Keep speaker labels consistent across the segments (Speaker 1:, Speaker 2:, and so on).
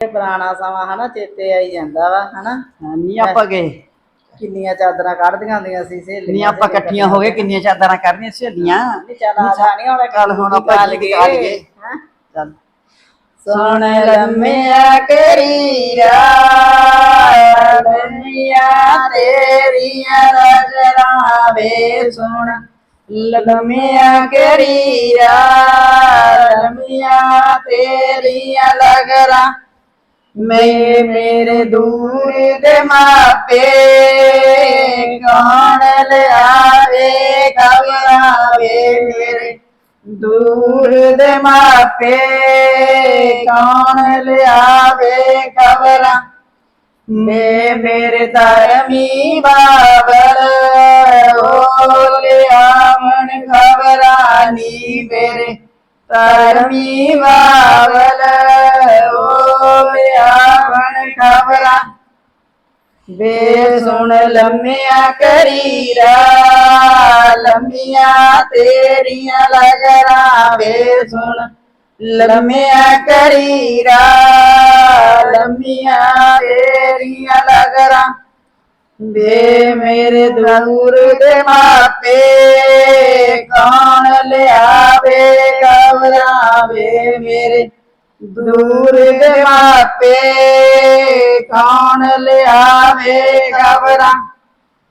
Speaker 1: ਇਹ ਪੁਰਾਣਾ ਸਮਾਂ ਹਨਾ ਚੇਤੇ ਆਈ ਜਾਂਦਾ ਵਾ ਹਨਾ?
Speaker 2: ਨਹੀਂ ਆਪਾਂ ਗਏ।
Speaker 1: ਕਿੰਨੀਆਂ ਚਾਦਰਾਂ ਕੱਢਦੀਆਂ ਹੁੰਦੀਆਂ ਸੀ ਸਹੇਲੀਆਂ
Speaker 2: ਨਹੀਂ ਆਪਾਂ ਇਕੱਠੀਆਂ ਹੋ ਗਏ ਕਿੰਨੀਆਂ ਚਾਦਰਾਂ ਕਰਨੀਆਂ ਸਹੇਲੀਆਂ।
Speaker 1: ਨਹੀਂ ਚੱਲ ਆ ਜਾਣੀਆਂ ਹੁਣ
Speaker 2: ਚੱਲ ਹੁਣ ਆਪਾਂ ਗੀਤ ਗਾ ਲਈਏ।
Speaker 1: ਹੈਂ?
Speaker 2: ਚੱਲ।
Speaker 1: ਸੁਣ ਲੰਮਿਆ ਕਰੀਰਾ ਲੰਮਿਆ ਤੇਰੀਆਂ ਰਜਣਾ ਵੇ ਸੁਣ। ਲੰਮਿਆ ਕਰੀਰਾ ਲੰਮਿਆ ਤੇਰੀਆਂ ਲਗਰਾ ਮੈਂ ਮੇਰੇ ਦੂਰ ਦੇ ਮਾਪੇ ਕੌਣ ਲਿਆਵੇ ਕਬਰਾਵੇ ਮੇਰੇ ਦੂਰ ਦੇ ਮਾਪੇ ਕੌਣ ਲਿਆਵੇ ਕਬਰਾਂ ਮੇ ਮੇਰੇ ਧਰਮੀ ਬਾਬਰ, ਓ ਲਿਆਵਣ ਖਬਰਾਨੀ ਮੇਰੇ ਧਰਮੀ ਬਾਬਰ ਓ ਲਿਆਵਣ ਖਬਰਾਂ। ਵੇ ਸੁਣ ਲੰਮਿਆ ਕਰੀਰਾ, ਲੰਮੀਆਂ ਤੇਰੀਆਂ ਲਗਰਾ। ਵੇ ਸੁਣ ਲੰਮਿਆ ਕਰੀਰਾ, ਲੰਮੀਆਂ ਤੇਰੀਆਂ ਲਗਰਾ। ਵੇ ਮੇਰੇ ਦੂਰ ਦੇ ਮਾਪੇ, ਕੌਣ ਲਿਆਵੇ ਕਵਰਾਵੇ ਮੇਰੇ ਦੂਰ ਦੇ ਮਾਪੇ ਕੌਣ ਲਿਆਵੇ ਖਬਰਾਂ?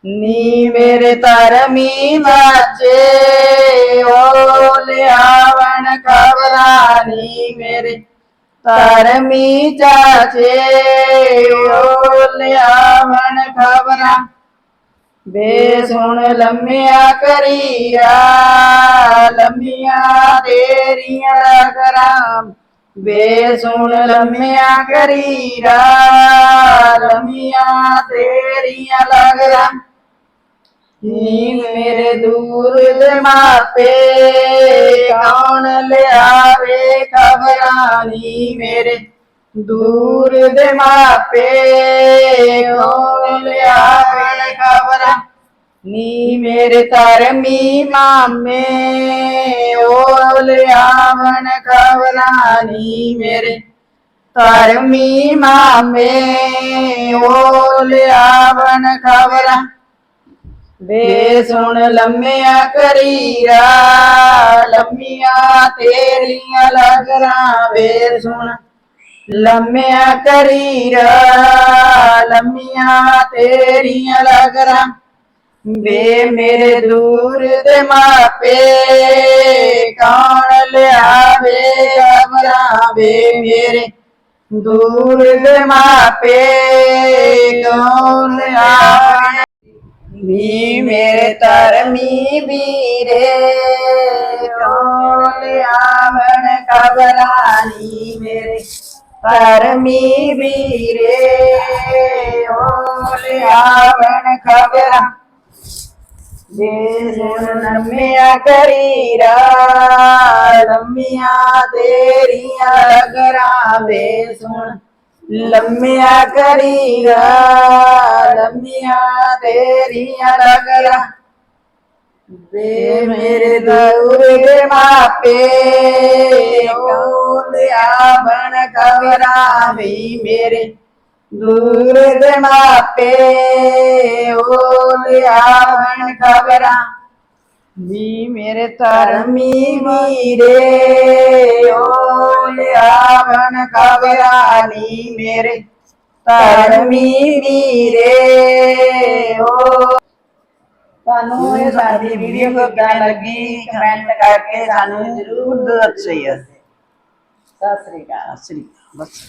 Speaker 1: ਨੀ ਮੇਰੇ ਧਰਮੀ ਬਾਚੇ ਓ ਲਿਆਵਣ ਖਬਰਾਂ। ਨੀ ਮੇਰੇ ਧਰਮੀ ਚਾਚੇ ਓ ਲਿਆਵਣ ਖਬਰਾਂ। ਬੇ ਸੁਣ ਲੰਮਿਆ ਕਰੀਆ, ਲੰਮੀਆਂ ਤੇਰੀਆਂ ਲਗਰਾਂ ਵੇ ਸੁਣ ਲੰਮਿਆ ਕਰੀਰਾ, ਲੰਮੀਆਂ ਤੇਰੀਆਂ ਲਗਰਾਂ। ਨੀ ਮੇਰੇ ਦੂਰ ਦੇ ਮਾਪੇ, ਕੌਣ ਲਿਆਵੇ ਖਬਰਾਂ ਨੀ ਮੇਰੇ। ਦੂਰ ਦੇ ਮਾਪੇ, ਕੌਣ ਲਿਆਵੇ ਖਬਰਾਂ ਨੀ ਮੇਰੇ। ਧਰਮੀ ਮਾਮੇ ਓ ਲਿਆਵਣ ਖਬਰਾਂ ਨੀ ਮੇਰੇ ਧਰਮੀ ਮਾਮੇ ਓ ਲਿਆਵਣ ਖਬਰਾਂ ਵੇ ਸੁਣ ਲੰਮਿਆ ਕਰੀਰਾ, ਲੰਮੀਆਂ ਤੇਰੀਆਂ ਲਗਰਾਂ, ਵੇ ਸੁਣ ਲੰਮਿਆ ਕਰੀਰਾ, ਲੰਮੀਆਂ ਤੇਰੀਆਂ ਲਗਰਾਂ। ਵੇ ਮੇਰੇ ਦੂਰ ਦੇ ਮਾਪੇ, ਕੌਣ ਲਿਆਵੇ ਖਬਰਾਂ ਵੇ ਮੇਰੇ? ਦੂਰ ਦੇ ਮਾਪੇ, ਕੌਣ ਲਿਆਵੇ? ਵੀ ਮੇਰੇ ਧਰਮੀ ਵੀਰੇ, ਕੌਣ ਲਿਆਵਣ ਖਬਰਾਂ ਮੇਰੇ? ਧਰਮੀ ਵੀਰੇ ਓ ਲਿਆਵਣ ਖਬਰਾਂ ਜੇ ਸੁਣ ਲੰਮਿਆ ਕਰੀਰਾ ਲੰਮੀਆਂ ਤੇਰੀਆਂ ਲਗਰਾਂ ਵੇ ਸੁਣ। ਲੰਮਿਆ ਕਰੀਰਾ ਲੰਮੀਆਂ ਤੇਰੀਆਂ ਲਗਰਾਂ ਵੇ ਮੇਰੇ ਦੂਰ ਦੇ ਮਾਪੇ ਕੌਣ ਬਣ ਕਵਰਾ ਵੀ ਮੇਰੇ। ਦੂਰ ਦੇ ਮਾਪੇ ਓ ਲਿਆਵਣ ਖਬਰਾਂ। ਨੀ ਮੇਰੇ ਧਰਮੀ ਵੀਰੇ ਓ ਲਿਆਵਣ ਖਬਰਾਂ ਨੀ ਮੇਰੇ। ਧਰਮੀ ਵੀਰੇ ਓ ਤੁਹਾਨੂੰ ਇਹ ਸਾਡੀ ਵੀਡੀਓ ਕਿੱਦਾਂ ਲੱਗੀ? ਕਮੈਂਟ ਕਰਕੇ ਸਾਨੂੰ ਜ਼ਰੂਰ ਦੱਸਿਓ। ਸਤਿ ਸ੍ਰੀ ਅਕਾਲ।
Speaker 2: ਸ੍ਰੀ ਬਸ